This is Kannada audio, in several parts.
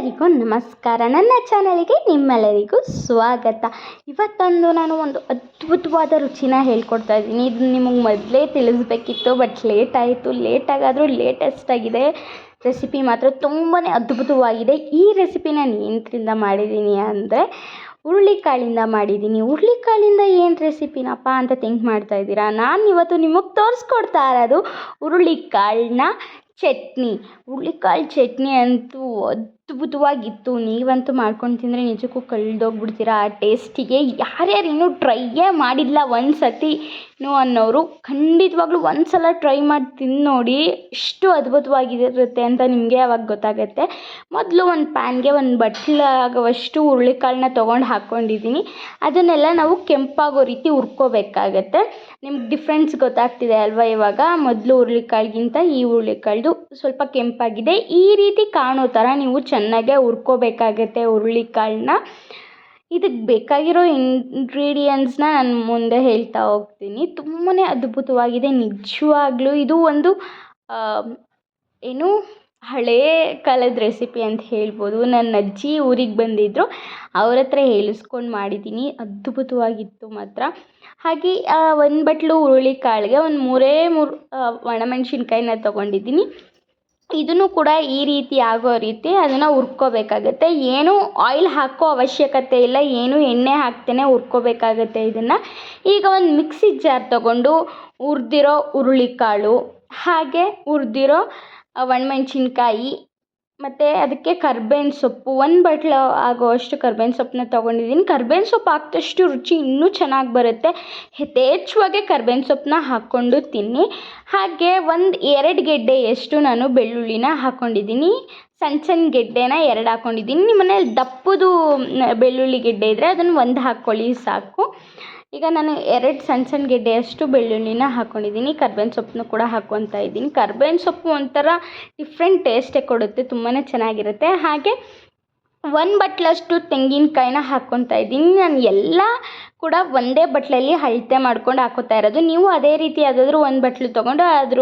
ಎಲ್ಲರಿಗೂ ನಮಸ್ಕಾರ. ನನ್ನ ಚಾನಲ್ಗೆ ನಿಮ್ಮೆಲ್ಲರಿಗೂ ಸ್ವಾಗತ. ಇವತ್ತೊಂದು ನಾನು ಒಂದು ಅದ್ಭುತವಾದ ರುಚಿನ ಹೇಳ್ಕೊಡ್ತಾ ಇದ್ದೀನಿ. ಇದು ನಿಮಗೆ ಮೊದಲೇ ತಿಳಿಸ್ಬೇಕಿತ್ತು, ಬಟ್ ಲೇಟ್ ಆಯಿತು. ಲೇಟಾಗಾದರೂ ಲೇಟೆಸ್ಟ್ ಆಗಿದೆ. ರೆಸಿಪಿ ಮಾತ್ರ ತುಂಬಾ ಅದ್ಭುತವಾಗಿದೆ. ಈ ರೆಸಿಪಿ ನಾನು ಏನರಿಂದ ಮಾಡಿದ್ದೀನಿ ಅಂದರೆ ಹುರುಳಿಕಾಳಿಂದ ಮಾಡಿದ್ದೀನಿ. ಹುರುಳಿಕಾಳಿಂದ ಏನು ರೆಸಿಪಿನಪ್ಪ ಅಂತ ಥಿಂಕ್ ಮಾಡ್ತಾ ಇದ್ದೀರಾ? ನಾನು ಇವತ್ತು ನಿಮಗೆ ತೋರಿಸ್ಕೊಡ್ತಾ ಇರೋದು ಹುರುಳಿಕಾಳನ್ನ ಚಟ್ನಿ. ಹುರುಳಿಕಾಳು ಚಟ್ನಿ ಅಂತೂ ಅದ್ಭುತವಾಗಿತ್ತು. ನೀವಂತೂ ಮಾಡ್ಕೊಂಡು ತಿಂದರೆ ನಿಜಕ್ಕೂ ಕಳೆದೋಗ್ಬಿಡ್ತೀರ? ಆ ಟೇಸ್ಟಿಗೆ ಯಾರ್ಯಾರು ಇನ್ನೂ ಟ್ರೈಯೇ ಮಾಡಿಲ್ಲ ಒಂದು ಸತಿನೂ ಅನ್ನೋರು ಖಂಡಿತವಾಗ್ಲೂ ಒಂದು ಸಲ ಟ್ರೈ ಮಾಡಿ ತಿಂದು ನೋಡಿ ಎಷ್ಟು ಅದ್ಭುತವಾಗಿರುತ್ತೆ ಅಂತ ನಿಮಗೆ ಅವಾಗ ಗೊತ್ತಾಗುತ್ತೆ. ಮೊದಲು ಒಂದು ಪ್ಯಾನ್ಗೆ ಒಂದು ಬಟ್ಲಾಗುವಷ್ಟು ಹುರುಳಿಕಾಳನ್ನ ತೊಗೊಂಡು ಹಾಕ್ಕೊಂಡಿದ್ದೀನಿ ಅದನ್ನೆಲ್ಲ ನಾವು ಕೆಂಪಾಗೋ ರೀತಿ ಹುರ್ಕೋಬೇಕಾಗತ್ತೆ. ನಿಮ್ಗೆ ಡಿಫ್ರೆನ್ಸ್ ಗೊತ್ತಾಗ್ತಿದೆ ಅಲ್ವಾ ಇವಾಗ? ಮೊದಲು ಹುರುಳಿಕಾಳಿಗಿಂತ ಈ ಹುರುಳಿಕಾಳ್ದು ಸ್ವಲ್ಪ ಕೆಂಪಾಗಿದೆ. ಈ ರೀತಿ ಕಾಣೋ ಥರ ನೀವು ಚೆನ್ನಾಗೆ ಹುರ್ಕೋಬೇಕಾಗತ್ತೆ ಹುರುಳಿಕಾಳನ್ನ. ಇದಕ್ಕೆ ಬೇಕಾಗಿರೋ ಇಂಗ್ರೀಡಿಯೆಂಟ್ಸ್ನ ನಾನು ಮುಂದೆ ಹೇಳ್ತಾ ಹೋಗ್ತೀನಿ. ತುಂಬಾ ಅದ್ಭುತವಾಗಿದೆ. ನಿಜವಾಗ್ಲೂ ಇದು ಒಂದು ಏನು ಹಳೇ ಕಾಲದ ರೆಸಿಪಿ ಅಂತ ಹೇಳ್ಬೋದು. ನನ್ನ ಅಜ್ಜಿ ಊರಿಗೆ ಬಂದಿದ್ದರು ಅವ್ರ ಹತ್ರ ಹೇಳಿಸ್ಕೊಂಡು ಮಾಡಿದ್ದೀನಿ ಅದ್ಭುತವಾಗಿತ್ತು ಮಾತ್ರ. ಹಾಗೆ ಒಂದು ಬಟ್ಲು ಹುರುಳಿ ಕಾಳಿಗೆ ಒಂದು ಮೂರೇ ಮೂರು ಒಣಮೆಣ್ಸಿನ್ಕಾಯಿನ ತೊಗೊಂಡಿದ್ದೀನಿ ಇದನ್ನು ಕೂಡ ಈ ರೀತಿ ಆಗೋ ರೀತಿ ಅದನ್ನು ಹುರ್ಕೋಬೇಕಾಗತ್ತೆ. ಏನು ಆಯಿಲ್ ಹಾಕೋ ಅವಶ್ಯಕತೆ ಇಲ್ಲ. ಏನು ಎಣ್ಣೆ ಹಾಕ್ತೇನೆ ಹುರ್ಕೋಬೇಕಾಗತ್ತೆ ಇದನ್ನು. ಈಗ ಒಂದು ಮಿಕ್ಸಿ ಜಾರ್ ತೊಗೊಂಡು ಹುರ್ದಿರೋ ಹುರುಳಿಕಾಳು ಹಾಗೆ ಹುರ್ದಿರೋ ಒಣಮೆಣ್ಸಿನ್ಕಾಯಿ, ಮತ್ತು ಅದಕ್ಕೆ ಕರ್ಬೇವಿನ ಸೊಪ್ಪು, ಒಂದು ಬಟ್ಲು ಆಗುವಷ್ಟು ಕರ್ಬೇವಿನ ಸೊಪ್ಪನ್ನ ತೊಗೊಂಡಿದ್ದೀನಿ ಕರ್ಬೇವಿನ ಸೊಪ್ಪು ಹಾಕ್ದಷ್ಟು ರುಚಿ ಇನ್ನೂ ಚೆನ್ನಾಗಿ ಬರುತ್ತೆ. ಯಥೇಚ್ಛವಾಗಿ ಕರ್ಬೇವಿನ ಸೊಪ್ಪನ್ನ ಹಾಕ್ಕೊಂಡು ತಿನ್ನಿ. ಹಾಗೆ ಒಂದು ಎರಡು ಗೆಡ್ಡೆಯಷ್ಟು ನಾನು ಬೆಳ್ಳುಳ್ಳಿನ ಹಾಕ್ಕೊಂಡಿದ್ದೀನಿ ಸಣ್ಣ ಸಣ್ಣ ಗೆಡ್ಡೆನ ಎರಡು ಹಾಕ್ಕೊಂಡಿದ್ದೀನಿ ನಿಮ್ಮ ಮನೇಲಿ ದಪ್ಪದು ಬೆಳ್ಳುಳ್ಳಿ ಗೆಡ್ಡೆ ಇದ್ದರೆ ಅದನ್ನು ಒಂದು ಹಾಕ್ಕೊಳ್ಳಿ ಸಾಕು. ಈಗ ನಾನು ಎರಡು ಸಣ್ಣ ಸಣ್ಣ ಗೆಡ್ಡೆಯಷ್ಟು ಬೆಳ್ಳುಳ್ಳಿನ ಹಾಕ್ಕೊಂಡಿದ್ದೀನಿ ಕರ್ಬೇವಿನ ಸೊಪ್ಪನ್ನು ಕೂಡ ಹಾಕ್ಕೊತಾ ಇದ್ದೀನಿ. ಕರ್ಬೇವಿನ ಸೊಪ್ಪು ಒಂಥರ ಡಿಫ್ರೆಂಟ್ ಟೇಸ್ಟೇ ಕೊಡುತ್ತೆ ತುಂಬಾ ಚೆನ್ನಾಗಿರುತ್ತೆ. ಹಾಗೆ ಒಂದು ಬಟ್ಲಷ್ಟು ತೆಂಗಿನಕಾಯಿನ ಹಾಕ್ಕೊತಾ ಇದ್ದೀನಿ. ನಾನು ಎಲ್ಲ ಕೂಡ ಒಂದೇ ಬಟ್ಲಲ್ಲಿ ಅಳತೆ ಮಾಡ್ಕೊಂಡು ಹಾಕೋತಾ ಇರೋದು. ನೀವು ಅದೇ ರೀತಿ ಯಾವುದಾದ್ರೂ ಒಂದು ಬಟ್ಲು ತೊಗೊಂಡು ಅದ್ರ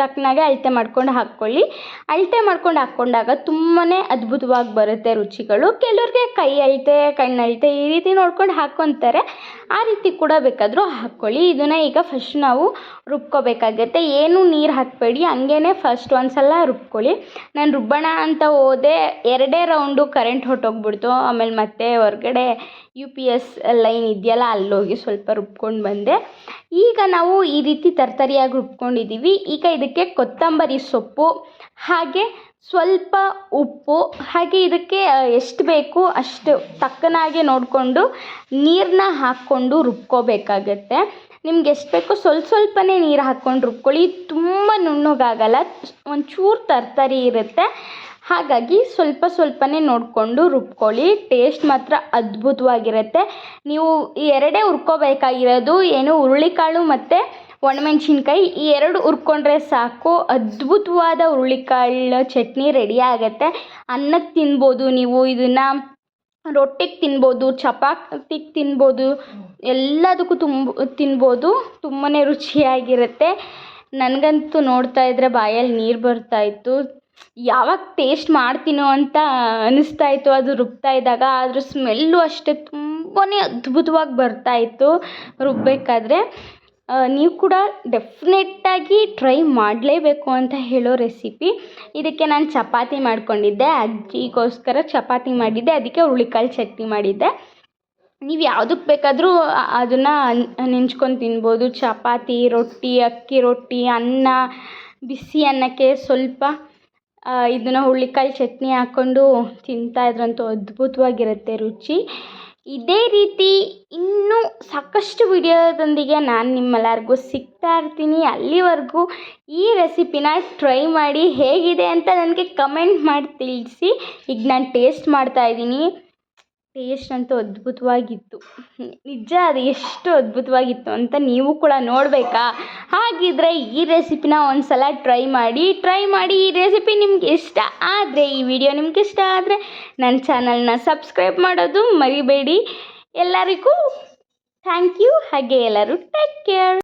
ತಕ್ಕನಾಗೆ ಅಳತೆ ಮಾಡ್ಕೊಂಡು ಹಾಕ್ಕೊಳ್ಳಿ. ಅಳತೆ ಮಾಡ್ಕೊಂಡು ಹಾಕ್ಕೊಂಡಾಗ ತುಂಬಾ ಅದ್ಭುತವಾಗಿ ಬರುತ್ತೆ ರುಚಿಗಳು. ಕೆಲವ್ರಿಗೆ ಕೈ ಅಳತೆ, ಕಣ್ಣು ಅಳತೆ ಈ ರೀತಿ ನೋಡ್ಕೊಂಡು ಹಾಕ್ಕೊತಾರೆ ಆ ರೀತಿ ಕೂಡ ಬೇಕಾದರೂ ಹಾಕ್ಕೊಳ್ಳಿ. ಇದನ್ನು ಈಗ ಫಸ್ಟ್ ನಾವು ರುಬ್ಕೋಬೇಕಾಗತ್ತೆ. ಏನು ನೀರು ಹಾಕಬೇಡಿ ಹಂಗೇ ಫಸ್ಟ್ ಒಂದು ಸಲ ರುಬ್ಕೊಳ್ಳಿ. ನಾನು ರುಬ್ಬೋಣ ಅಂತ ಹೋದೆ, ಎರಡೇ ರೌಂಡು ಕರೆಂಟ್ ಹೊಟ್ಟೋಗ್ಬಿಡ್ತು ಆಮೇಲೆ ಮತ್ತೆ ಹೊರ್ಗಡೆ ಯು ಪಿ ಎಸ್ ಲೈನ್ ಇದೆಯಲ್ಲ, ಅಲ್ಲೋಗಿ ಸ್ವಲ್ಪ ರುಬ್ಕೊಂಡು ಬಂದೆ. ಈಗ ನಾವು ಈ ರೀತಿ ತರ್ತರಿಯಾಗಿ ರುಬ್ಕೊಂಡಿದ್ದೀವಿ ಈಗ ಇದಕ್ಕೆ ಕೊತ್ತಂಬರಿ ಸೊಪ್ಪು, ಹಾಗೆ ಸ್ವಲ್ಪ ಉಪ್ಪು, ಹಾಗೆ ಇದಕ್ಕೆ ಎಷ್ಟು ಬೇಕು ಅಷ್ಟು ತಕ್ಕನಾಗೆ ನೋಡಿಕೊಂಡು ನೀರನ್ನ ಹಾಕ್ಕೊಂಡು ರುಬ್ಕೋಬೇಕಾಗತ್ತೆ. ನಿಮ್ಗೆ ಎಷ್ಟು ಬೇಕೋ ಸ್ವಲ್ಪ ಸ್ವಲ್ಪನೇ ನೀರು ಹಾಕ್ಕೊಂಡು ರುಬ್ಕೊಳ್ಳಿ. ತುಂಬ ನುಣ್ಣಗಾಗಲ್ಲ, ಒಂಚೂರು ತರ್ತರಿ ಇರುತ್ತೆ. ಹಾಗಾಗಿ ಸ್ವಲ್ಪ ಸ್ವಲ್ಪನೇ ನೋಡಿಕೊಂಡು ರುಬ್ಕೊಳ್ಳಿ. ಟೇಸ್ಟ್ ಮಾತ್ರ ಅದ್ಭುತವಾಗಿರುತ್ತೆ. ನೀವು ಈ ಎರಡೇ ಹುರ್ಕೋಬೇಕಾಗಿರೋದು ಏನು ಹುರುಳಿಕಾಳು ಮತ್ತು ಒಣಮೆಣ್ಸಿನ್ಕಾಯಿ. ಈ ಎರಡು ಹುರ್ಕೊಂಡ್ರೆ ಸಾಕು. ಅದ್ಭುತವಾದ ಹುರುಳಿಕಾಳು ಚಟ್ನಿ ರೆಡಿ ಆಗುತ್ತೆ. ಅನ್ನಕ್ಕೆ ತಿನ್ಬೋದು ನೀವು. ಇದನ್ನು ರೊಟ್ಟಿಗೆ ತಿನ್ಬೋದು, ಚಪಾತಿಗೆ ತಿನ್ಬೋದು, ಎಲ್ಲದಕ್ಕೂ ತುಂಬ ತಿನ್ಬೋದು. ತುಂಬಾ ರುಚಿಯಾಗಿರುತ್ತೆ. ನನಗಂತೂ ನೋಡ್ತಾ ಇದ್ದರೆ ಬಾಯಲ್ಲಿ ನೀರು ಬರ್ತಾಯಿತ್ತು ಯಾವಾಗ ಟೇಸ್ಟ್ ಮಾಡ್ತೀನೋ ಅಂತ ಅನ್ನಿಸ್ತಾ ಇತ್ತು, ಅದು ರುಬ್ತಾ ಇದ್ದಾಗ ಅದ್ರ ಸ್ಮೆಲ್ಲು ಅಷ್ಟೇ ತುಂಬಾ ಅದ್ಭುತವಾಗಿ ಬರ್ತಾ ಇತ್ತು ರುಬ್ಬಬೇಕಾದ್ರೆ ನೀವು ಕೂಡ ಡೆಫಿನೆಟ್ಟಾಗಿ ಟ್ರೈ ಮಾಡಲೇಬೇಕು ಅಂತ ಹೇಳೋ ರೆಸಿಪಿ ಇದಕ್ಕೆ ನಾನು ಚಪಾತಿ ಮಾಡಿಕೊಂಡಿದ್ದೆ, ಅಜ್ಜಿಗೋಸ್ಕರ ಚಪಾತಿ ಮಾಡಿದ್ದೆ, ಅದಕ್ಕೆ ಹುರುಳಿಕಾಳು ಚಟ್ನಿ ಮಾಡಿದ್ದೆ. ನೀವು ಯಾವುದಕ್ಕೆ ಬೇಕಾದರೂ ಅದನ್ನು ನೆಂಚ್ಕೊಂಡು ತಿನ್ಬೋದು. ಚಪಾತಿ, ರೊಟ್ಟಿ, ಅಕ್ಕಿ ರೊಟ್ಟಿ, ಅನ್ನ, ಬಿಸಿ ಅನ್ನಕ್ಕೆ ಸ್ವಲ್ಪ ಇದನ್ನು ಹುರುಳಿಕಾಯಿ ಚಟ್ನಿ ಹಾಕ್ಕೊಂಡು ತಿಂತಾಯಿದ್ರಂತೂ ಅದ್ಭುತವಾಗಿರುತ್ತೆ ರುಚಿ. ಇದೇ ರೀತಿ ಇನ್ನೂ ಸಾಕಷ್ಟು ವಿಡಿಯೋದೊಂದಿಗೆ ನಾನು ನಿಮ್ಮೆಲ್ಲರಿಗೂ ಸಿಗ್ತಾ ಇರ್ತೀನಿ. ಅಲ್ಲಿವರೆಗೂ ಈ ರೆಸಿಪಿನ ಟ್ರೈ ಮಾಡಿ ಹೇಗಿದೆ ಅಂತ ನನಗೆ ಕಮೆಂಟ್ ಮಾಡಿ ತಿಳಿಸಿ. ಈಗ ನಾನು ಟೇಸ್ಟ್ ಮಾಡ್ತಾಯಿದ್ದೀನಿ ಟೇಸ್ಟ್ ಅಂತೂ ಅದ್ಭುತವಾಗಿತ್ತು. ನಿಜ ಅದು ಎಷ್ಟು ಅದ್ಭುತವಾಗಿತ್ತು ಅಂತ ನೀವು ಕೂಡ ನೋಡಬೇಕಾ? ಹಾಗಿದ್ದರೆ ಈ ರೆಸಿಪಿನ ಒಂದು ಸಲ ಟ್ರೈ ಮಾಡಿ ಟ್ರೈ ಮಾಡಿ ಈ ರೆಸಿಪಿ ನಿಮ್ಗೆ ಇಷ್ಟ ಆದರೆ, ಈ ವಿಡಿಯೋ ನಿಮ್ಗೆ ಇಷ್ಟ ಆದರೆ ನನ್ನ ಚಾನಲ್ನ ಸಬ್ಸ್ಕ್ರೈಬ್ ಮಾಡೋದು ಮರಿಬೇಡಿ. ಎಲ್ಲರಿಗೂ ಥ್ಯಾಂಕ್ ಯು ಹಾಗೆ ಎಲ್ಲರೂ ಟೇಕ್ ಕೇರ್